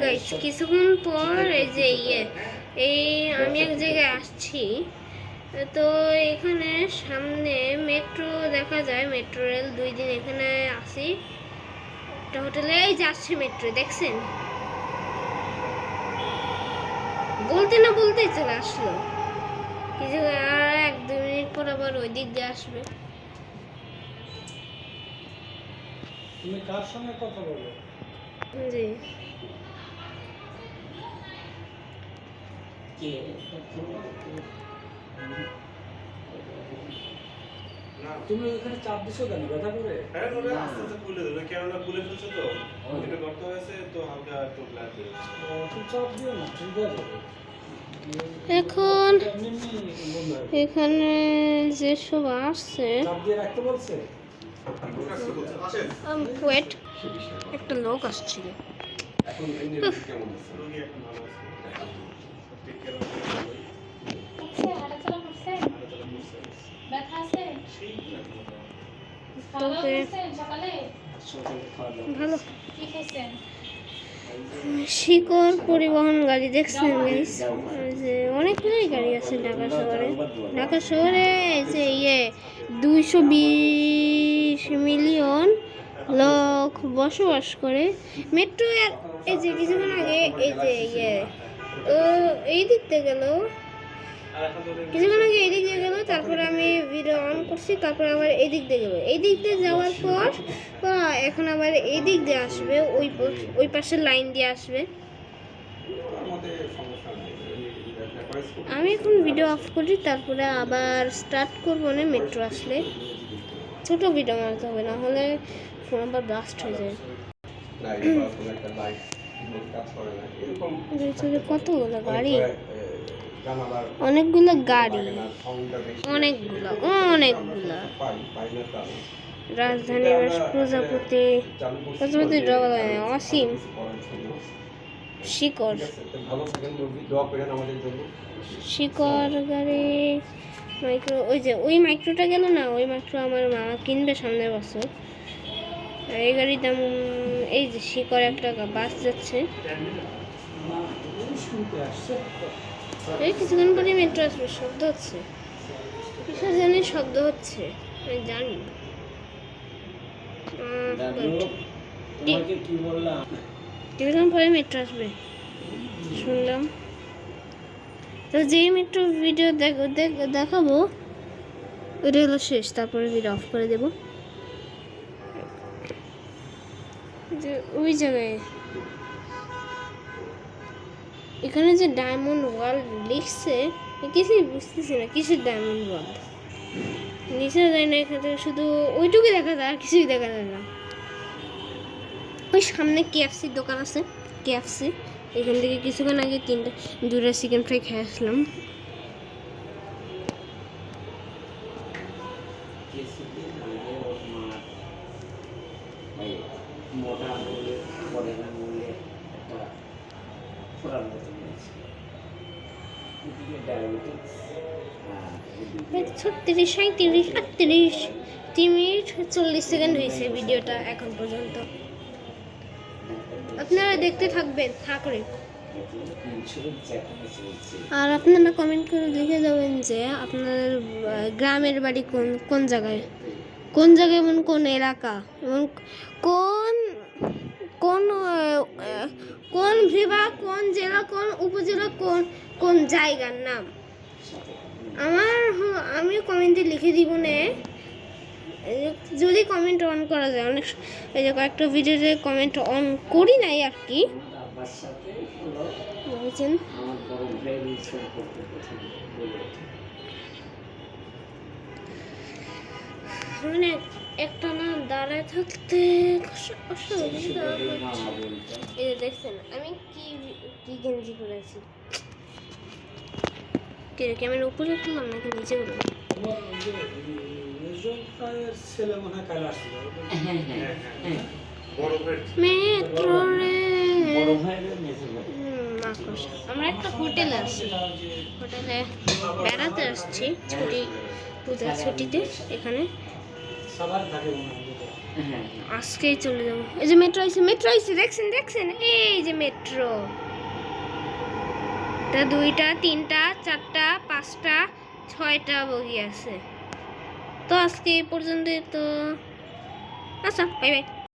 Guys কিছুক্ষণ পর এই যে ইয়ে এই আমি এক জায়গায় আসছি। তো এখানে সামনে মেট্রো দেখা যায় মেট্রো রেল দুই দিন এখানে আসি। একটা হোটেলে এই যে আসছে মেট্রো দেখছেন? বলতে না বলতেই চলে আসলো। কিছু আর এক দুই মিনিট পর আবার ওই দিক দিয়ে আসবে। তুমি কার সঙ্গে কথা বলো? জি। তুমি ওখানে চাপ দিছো কেন? ব্যথা করে? হ্যাঁ আস্তে আস্তে খুলে কেননা খুলে ফেলছে তো। এটা করতে হয়েছে তো হালকা একটু তুমি চাপ দিও না ঠিক আছে। এখন। এখানে যেসব আসছে চাপ দিয়ে রাখতে বলছে? আসেন ওয়েট একটা লোক আসছিল। এখন ভালো আছে। ভালো। শিকড় পরিবহন গাড়ি দেখছেন? যে অনেকগুলোই গাড়ি আছে ঢাকা শহরে। ঢাকা শহরে এই যে ইয়ে দুইশো বিশ মিলিয়ন লোক বসবাস করে। মেট্রো এই যে কিছুক্ষণ আগে এই যে ইয়ে ও, এই দিক থেকে গেল। কিছুক্ষণ আগে এই দিক দিয়ে গেলো, তারপরে আমি ভিডিও অন করছি, তারপরে আবার এই দিক দিয়ে গেলো। এই দিক দিয়ে যাওয়ার পর এখন আবার এই দিক দিয়ে আসবে, ওই ওই পাশের লাইন দিয়ে আসবে। আমি এখন ভিডিও অফ করি, তারপরে আবার স্টার্ট করব না মেট্রো আসলে। ছোট ভিডিও মারতে হবে, না হলে ফোন আবার ব্লাস্ট হয়ে যায়। কতগুলো গাড়ি? অনেকগুলো গাড়ি। অনেকগুলো অনেকগুলো। রাজধানী প্রজাপতি প্রজাপতি অসীম শিকড়। শিকড় গাড়ি মাইক্রো ওই যে ওই মাইক্রোটা গেল না? ওই মাইক্রো আমার মা কিনবে সামনের বছর। আর এই গাড়ির দাম এই যে শিকড় একটা বাস যাচ্ছে। এই কিছুক্ষণ পরে মেট্রো আসবে শব্দ হচ্ছে। কিসের জানি শব্দ হচ্ছে আমি জানি কিছুক্ষণ পরে মেট্রো আসবে। শুনলাম। তো যেই মেট্রো ভিডিও দেখাবো ওটা হলো শেষ তারপরে ভিডিও অফ করে দেব। যে ওই জায়গায়। এখানে যে ডায়মন্ড ওয়ার্ল্ড লিখছে কিছুই বুঝতেছি না, কিসের ডায়মন্ড ওয়ার্ল্ড নিচে যায় না এখান শুধু ওইটুকুই দেখা যায়, আর কিছুই দেখা যায় না। ওই সামনে কেএফসির দোকান আছে কেএফসি এখান থেকে কিছুক্ষণ আগে তিনটা দুটো চিকেন ফ্রাই খেয়ে আসলাম। মোটা বলে বলে না বলে একটা ফোড়ার মতো নিয়েছে। এদিকে ডায়াবেটিক্স ছত্রিশ সাঁত্রিশ আটত্রিশ, তিন মিনিট, চল্লিশ সেকেন্ড হয়েছে ভিডিওটা এখন পর্যন্ত। আপনারা দেখতে থাকবেন ইন্স্যুরেন্স আর আপনারা কমেন্ট করে লিখে যাবেন যে আপনার গ্রামের বাড়ি কোন কোন জায়গায়? কোন জায়গায় এবং কোন এলাকা এবং কোন কোন কোন বিভাগ কোন জেলা কোন উপজেলা কোন কোন জায়গার নাম? আমার আমি কমেন্টে লিখে দিব নে। যদি কমেন্ট অন করা যায় অনেক এই যে কয়েকটা ভিডিওতে কমেন্ট অন করি নাই আর কি। বুঝছেন মানে একটা না দাঁড়ায় থাকতে অস- অসুবিধা হচ্ছে। এই দেখছেন, আমি কি কি গেঞ্জি করেছি কে ক্যামেরা উপরে করলাম নাকি নিচে করলাম। আমরা একটা হোটেলে আছি। হোটেলে বেড়াতে আসছি, ছুটি পূজার ছুটিতে, এখানে। সবার থাকে মনে হয় হ্যাঁ আজকেই চলে যাব। এই যে মেট্রো আইছে মেট্রো আইছে দেখছেন দেখছেন? এই যে মেট্রো তা দুইটা তিনটা চারটা পাঁচটা ছয়টা বগি আছে। তো আজকে এই পর্যন্তই তো। আচ্ছা বাই বাই